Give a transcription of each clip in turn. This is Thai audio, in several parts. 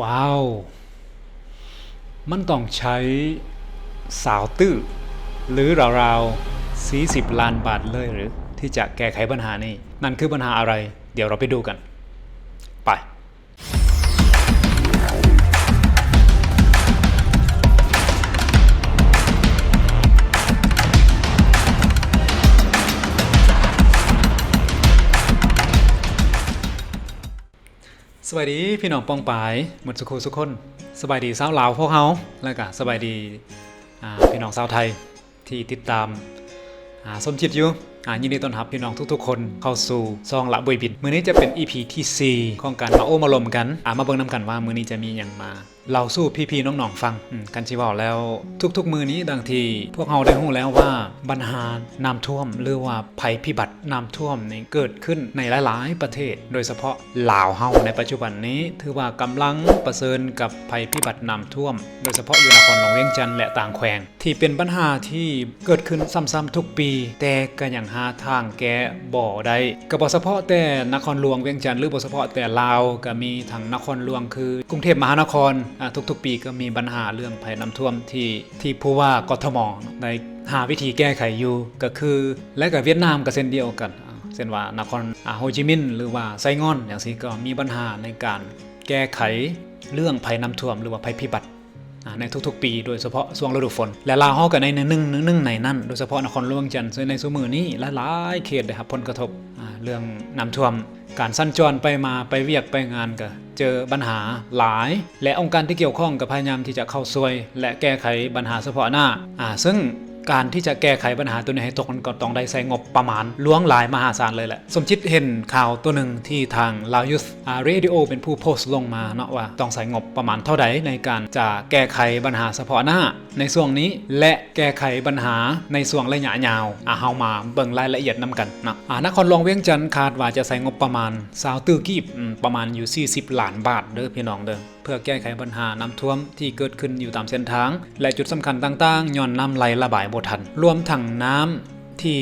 ว้าว มันต้องใช้สาวตื้อหรือราวๆ40 ล้านบาทเลยหรือ ที่จะแก้ไขปัญหานี้ นั่นคือปัญหาอะไร เดี๋ยวเราไปดูกัน ไป สวัสดีพี่น้องปองปายหมดสุขุสุขคนสบายดีสาวลาวพวกเขาแล้วก็สบายดีพี่น้องสาวไทยที่ติดตามสมจิตอยู่ อ่ายินดีต้อนรับพี่น้องทุกๆ คนเข้าสู่ซองละบุยบิน มือนี้จะเป็น EP ที่4ของการมาโอ้มาลมกันอ่ามาเบิ่งนํกันว่ามือนี้จะมีหยังมาเล่าสู่พี่ๆน้องๆฟังกันสิเว้าแล้วทุกๆ มือนี้ดังที่พวกเฮาได้รู้แล้วว่าปัญหาน้ำท่วม หรือว่าภัยพิบัติน้ำท่วมนี่เกิดขึ้นในหลายๆ ประเทศ โดยเฉพาะลาวเฮาในปัจจุบันนี้ ถือว่ากำลังประเสริญกับภัยพิบัติน้ำท่วม โดยเฉพาะอยู่นครหลวงเวียงจันทร์และต่างแขวง ที่เป็นปัญหาที่เกิดขึ้นซ้ำๆทุกปี แต่ก็ยังหาทางแก้บ่อได้ก็บ่เฉพาะแต่นครหลวงเวียงจันทร์หรือบ่เฉพาะแต่ลาวก็มีทั้งนครหลวงคือกรุงเทพมหานครอ่าทุกๆ ปีก็มีปัญหาเรื่องภัยน้ำท่วมที่ที่ผู้ว่ากทมได้หาวิธีแก้ไขอยู่ก็คือ และกับเวียดนามก็เช่นเดียวกันเช่นว่านครโฮจิมินห์หรือว่าไซงอนอย่างนี้ก็มีปัญหาในการแก้ไขเรื่องภัยน้ำท่วมหรือว่าภัยพิบัติ ในทุกๆ ปี โดยเฉพาะช่วงฤดูฝน และลาวเฮาก็ในหนึ่งหนึ่งในนั่นโดยเฉพาะนครหลวงจันทร์ซึ่งในซุมือนี้หลายๆเขตได้รับผลกระทบเรื่องน้ำท่วม การสั้นจรไปมาไปเวียกไปงานก็เจอปัญหาหลาย และองค์การที่เกี่ยวข้องก็พยายามที่จะเข้าช่วย และแก้ไขปัญหาเฉพาะหน้าซึ่ง การที่จะแก้ไขปัญหาตัวนี้ให้ตกมันก็ต้องได้ใช้งบประมาณล้วงหลายมหาศาลเลยแหละ สมชิดเห็นข่าวตัวหนึ่งที่ทางลาวยุสอ่าเรดิโอเป็นผู้โพสต์ลงมาเนาะว่าต้องใช้งบประมาณเท่าใดในการจะแก้ไขปัญหาเฉพาะหน้าในช่วงนี้และแก้ไขปัญหาในช่วงระยะยาวอ่าเฮามาเบิ่งรายละเอียดนํกันนะอ่านครหลวงเวียงจันทร์คาดว่าจะใช้งบประมาณ20ตื้อกีบประมาณอยู่ 40ล้านบาทเด้อพี่น้องเด้อเพื่อแก้ไขปัญหาน้ำท่วมที่เกิดขึ้นอยู่ตามเส้นทาง และจุดสำคัญต่างๆย่อนน้ำไหลระบายบ่ทัน รวมทั้งน้ำที่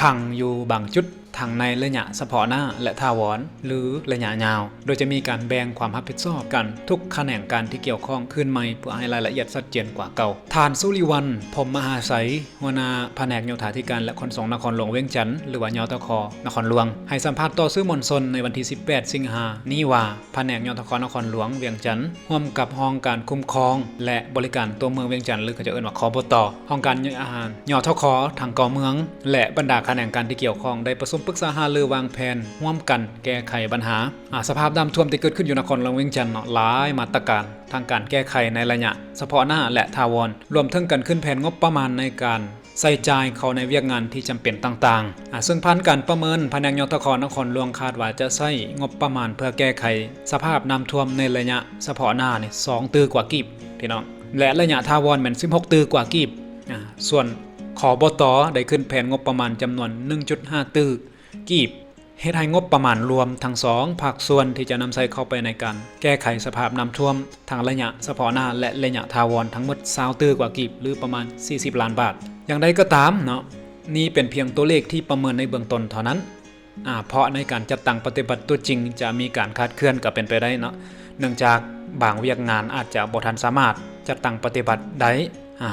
ขังอยู่บางจุด ทางในระยะเฉพาะหน้าและทาวรหรือระยะยาว โดยจะมีการแบ่งความรับผิดชอบกันทุกแขนงการที่เกี่ยวข้องขึ้นใหม่เพื่อให้รายละเอียดชัดเจนกว่าเก่าทานสุริวันพรมมหาไสยหัวหน้าแผนกโยธาธิการและขนส่งนครหลวงเวียงจันทร์หรือว่ายตค นครหลวง ให้สัมภาษณ์ต่อสื่อมวลชนในวันที่ 18 สิงหานี้ว่าแผนกยตค นครหลวงเวียงจันทร์ร่วมกับห้องการคุ้มครอง และบริการตัวเมืองเวียงจันทร์หรือเขาจะเอ่นว่าคอบตห้องการย่อยอาหารยทคทางกอเมือง และบรรดาแขนงการที่เกี่ยวข้องได้ประชุมรึกษาหารือวางแผนร่วมกันแก้ไขปัญหาอาสภาพน้ำท่วมที่เกิดขึ้นอยู่นครหลวงเวียงจันทร์เนาะหลายมาตรการทางการแก้ไขในระยะเฉพาะหน้าและทาวรรวมทั้งการขึ้นแผนงบประมาณในการใส่ใจายเข้าในเวียกงานที่จำเป็นต่างๆ ซึ่งพันการประเมินแผนกยทคนครหลวงคาดว่าจะใช้งบประมาณเพื่อแก้ไข สภาพน้ำท่วมในระยะเฉพาะหน้าเนี่ยสองตือกว่ากีบพี่น้อง และระยะทาวรแม่น16 ตือกว่ากีบส่วนขอบตได้ขึ้นแผนงบประมาณจำนวน 1.5 ตือ กีบเฮ็ดให้งบประมาณรวมทั้งสองภาคส่วนที่จะนำใส่เข้าไปในการแก้ไขสภาพน้ำท่วมทางระยะเฉพาะหน้าและระยะทาวรทั้งหมด20ตื้อกว่ากีบหรือประมาณ 40 ล้านบาท อย่างใดก็ตามเนาะนี่เป็นเพียงตัวเลขที่ประเมินในเบื้องต้นเท่านั้นอ่าเพราะในการจัดตั้งปฏิบัติตัวจริงจะมีการคาดเคลื่อนก็เป็นไปได้เนาะเนื่องจากบางเวียกงานอาจจะบ่ทันสามารถจัดตั้งปฏิบัติได้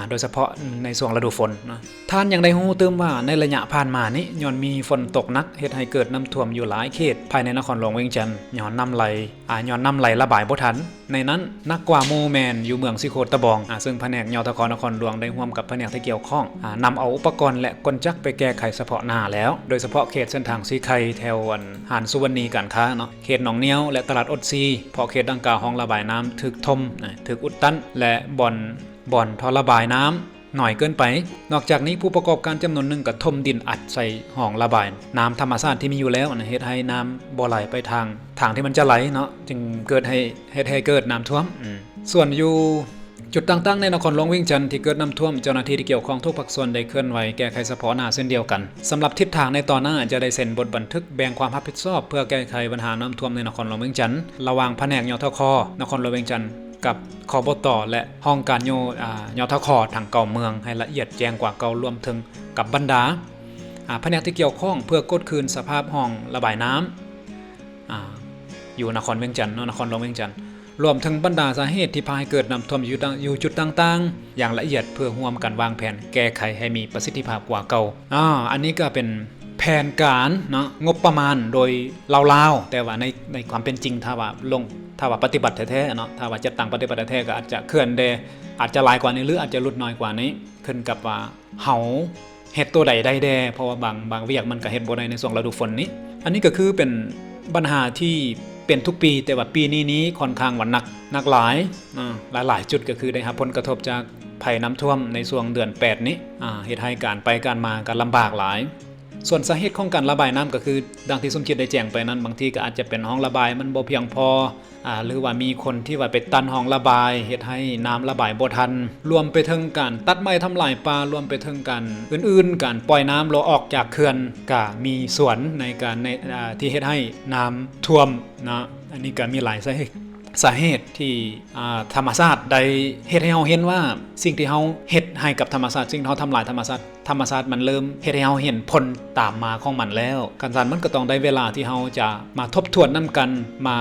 โดยเฉพาะในช่วงฤดูฝนนะท่านยังได้ฮู้เติมว่าในระยะผ่านมานี้ย้อนมีฝนตกหนักเฮ็ดให้เกิดน้ำท่วมอยู่หลายเขต ภายในนครหลวงเวียงจันทร์ย้อนน้ำไหลอ่าย้อนน้ำไหลระบายบ่ทัน ในนั้นนักกว่าหมู่แมนอยู่เมืองสิโคตะบองอ่าซึ่งแผนกยทคนครหลวงได้ร่วมกับแผนกที่เกี่ยวข้องอ่านำเอาอุปกรณ์และกลจักรไปแก้ไขเฉพาะหน้าแล้ว โดยเฉพาะเขตเส้นทางสีไข่แถวอันหานสุวรรณีการค้าเนาะเขตหนองเนียวและตลาดอดซีพราะเขตดังกล่าวห้องระบายน้ำถึกทมถึกอุดตันและบ่อน บ่อนท่อระบายน้ำหน่อยเกินไป นอกจากนี้ผู้ประกอบการจำนวนหนึ่งก็ถมดินอัดใส่ห้องระบาย น้ำธรรมชาติที่มีอยู่แล้วนะเฮ็ดให้น้ำบ่ไหลไปทาง ทางที่มันจะไหลเนาะจึงเกิดให้เฮ็ดให้เกิดน้ำท่วมอืมส่วนอยู่จุดต่างๆในนครหลวงเวียงจันทร์ที่เกิดน้ำท่วมเจ้าหน้าที่ที่เกี่ยวข้องทุกภาคส่วนได้เคลื่อนไหวแก้ไขเฉพาะหน้าเส้นเดียวกันสำหรับทิศทางในตอนหน้าจะได้เซ็นบทบันทึกแบ่งความรับผิดชอบ เพื่อแก้ไขปัญหาน้ำท่วมในนครหลวงเวียงจันทร์ระหว่างแผนกยทค นครหลวงเวียงจันทร์ กับคอบตและห้องการโยอ่ายทคทางเก่าเมืองให้ละเอียดแจ้งกว่าเก่ารวมถึงกับบรรดาแผนกที่เกี่ยวข้องเพื่อกดคืนสภาพห้องระบายน้ำอ่าอยู่นครเวียงจันทร์นครหลวงเวียงจันทร์รวมถึงบรรดาสาเหตุที่พาให้เกิดน้ำท่วมอยู่ต่างอยู่จุดต่างๆ อย่างละเอียดเพื่อร่วมกันวางแผนแก้ไขให้มีประสิทธิภาพกว่าเก่าอ่าอันนี้ก็เป็นแผนการเนาะงบประมาณโดยลาวๆแต่ว่าในในความเป็นจริงถ้าว่าลง ถ้าว่าปฏิบัติแท้ๆเนาะถ้าว่าจะตั้งปฏิบัติแท้ก็อาจจะเคลื่อนเดอาจจะหลายกว่านี้หรืออาจจะลดน้อยกว่านี้ ขึ้นกับว่าเฮาเฮ็ดตัวใดได้แด่เพราะว่าบางบางเวียกมันก็เฮ็ดบ่ได้ในช่วงฤดูฝนนี้ อันนี้ก็คือเป็นปัญหาที่เป็นทุกปีแต่ว่าปีนี้นี้ค่อนข้างว่าหนักหนักหลายอ่าหลายหลายๆจุดก็คือได้รับผลกระทบจากภัยน้ำท่วมในช่วงเดือน 8 นี้อ่าเฮ็ดให้การไปการมาก็ลำบากหลาย ส่วนสาเหตุของการระบายน้ำก็คือดังที่สมคิดได้แจ้งไปนั้น บางทีก็อาจจะเป็นห้องระบายมันบ่เพียงพออ่าหรือว่ามีคนที่ว่าไปตันห้องระบายเฮ็ดให้น้ำระบายบ่ทัน รวมไปถึงการตัดไม้ทำลายป่ารวมไปถึงการอื่นๆ การปล่อยน้ำลออกจากเขื่อนก็มีส่วนในการในที่เฮ็ดให้น้ำท่วมนะอันนี้ก็มีหลายสาเหตุสาเหตุที่ธรรมชาติได้เฮ็ดให้เราเห็นว่าสิ่งที่เราเฮ็ดให้กับธรรมชาติสิ่งที่เราทำลายธรรมชาติ ธรรมชาติมันเริ่มเฮ็ดให้เราเห็นผลตามมาของมันแล้ว การสานมันก็ต้องได้เวลาที่เราจะมาทบทวนนํกันมา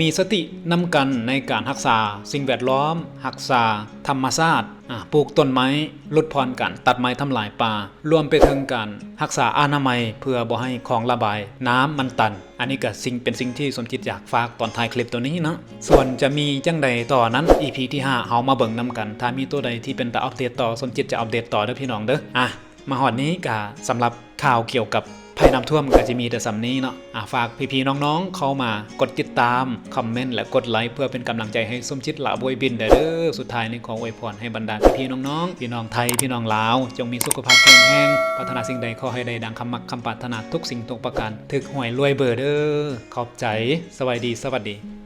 มีสตินํกันในการรักษา สิ่งแวดล้อมรักษา ธรรมชาติปลูกต้นไม้ลดพรการตัดไม้ทำลายป่ารวมไปถึงการรักษาอนามัยเพื่อบ่ให้ของระบาย น้ำมันตัน อันนี้ก็สิ่งเป็นสิ่งที่สมจิตอยากฝากตอนท้ายคลิปตัวนี้เนาะส่วนจะมีจังใดต่อนั้น EP ที่5เฮามาเบิ่งนํกัน ถ้ามีตัวใดที่เป็นตาอัปเดตต่อสมจิตจะอัปเดตต่อเด้อพี่น้องเด้ออะ มาฮอดนี้ก็สำหรับข่าวเกี่ยวกับภัยน้ำท่วมก็จะมีแต่สำนี้เนาะอะฝากพี่ๆน้องๆ เข้ามากดติดตาม คอมเมนต์ และกดไลค์เพื่อเป็นกำลังใจให้สมจิตละบวยบินเด้อสุดท้ายนี้ขออวยพรให้บรรดาพี่ๆน้องๆ พี่น้องไทย พี่น้องลาว จงมีสุขภาพแข็งแรงปรารถนาสิ่งใดขอให้ได้ดังคำมักคำปรารถนาทุกสิ่งทุกประการถึกหวยรวยเบอร์เด้อขอบใจสวัสดีสวัสดีบ๊ายบาย